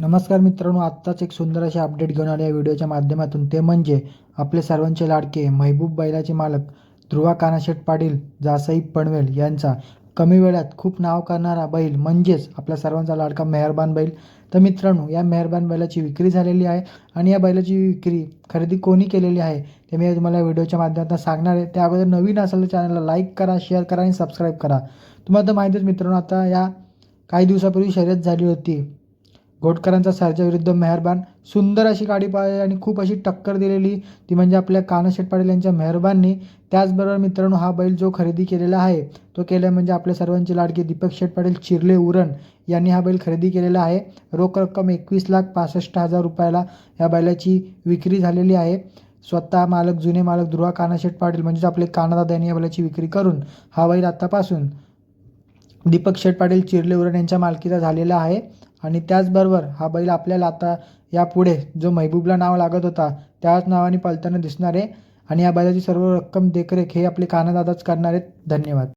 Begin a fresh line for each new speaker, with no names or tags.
नमस्कार मित्रांनो आत्ताच एक सुंदर असे अपडेट घेऊन आले या व्हिडिओच्या माध्यमातून. ते म्हणजे आपले सर्वांचे लाडके महबूब बैलाचे मालक ध्रुवा कानाशेट पाटील जासाई पनवेल यांचा कमी वेळात खूप नाव करणारा बैल म्हणजेच आपल्या सर्वांचा लाडका मेहरबान बैल. तर मित्रांनो या मेहरबान बैलाची विक्री झालेली आहे आणि या बैलाची विक्री खरेदी कोणी केलेली आहे ते मी तुम्हाला व्हिडिओच्या माध्यमातून सांगणार आहे. त्या अगोदर नवीन असेल तर चॅनलला लाईक करा शेअर करा आणि सबस्क्राईब करा. तुम्हाला तर माहितीच मित्रांनो आता या काही दिवसापूर्वी शर्यत झाली होती. घोटकरांचा सरच्याविरुद्ध विरुद्ध मेहरबान. सुंदर अशी गाडी पाहिली आणि खूप अशी टक्कर दिलेली. ती म्हणजे आपल्या कानशेठ पाटील यांच्या मेहरबाननी. त्याचबरोबर मित्रांनो हा बैल जो खरेदी केलेला आहे तो केला म्हणजे आपल्या सर्वांचे लाडके दीपक शेठ पाटील चिरले उरण यांनी हा बैल खरेदी केलेला आहे. रोख रक्कम एकवीस लाख पासष्ट हजार रुपयाला या बैलाची विक्री झालेली आहे. स्वतः मालक जुने मालक ध्रुवा कानाशेठ पाटील म्हणजेच आपले कानादादा यांनी या बैलाची विक्री करून हा बैल आत्तापासून दीपक शेठ पाटील चिरले उरण यांच्या मालकीचा झालेला आहे. आणि त्याचबरोबर हा बैल आपल्याला आता यापुढे जो महबूबला नाव लागत होता त्याच नावाने पळताना दिसणार आहे. आणि या बैलाची सर्व रक्कम देखरेख हे आपले कानादादाच करणार आहेत. धन्यवाद.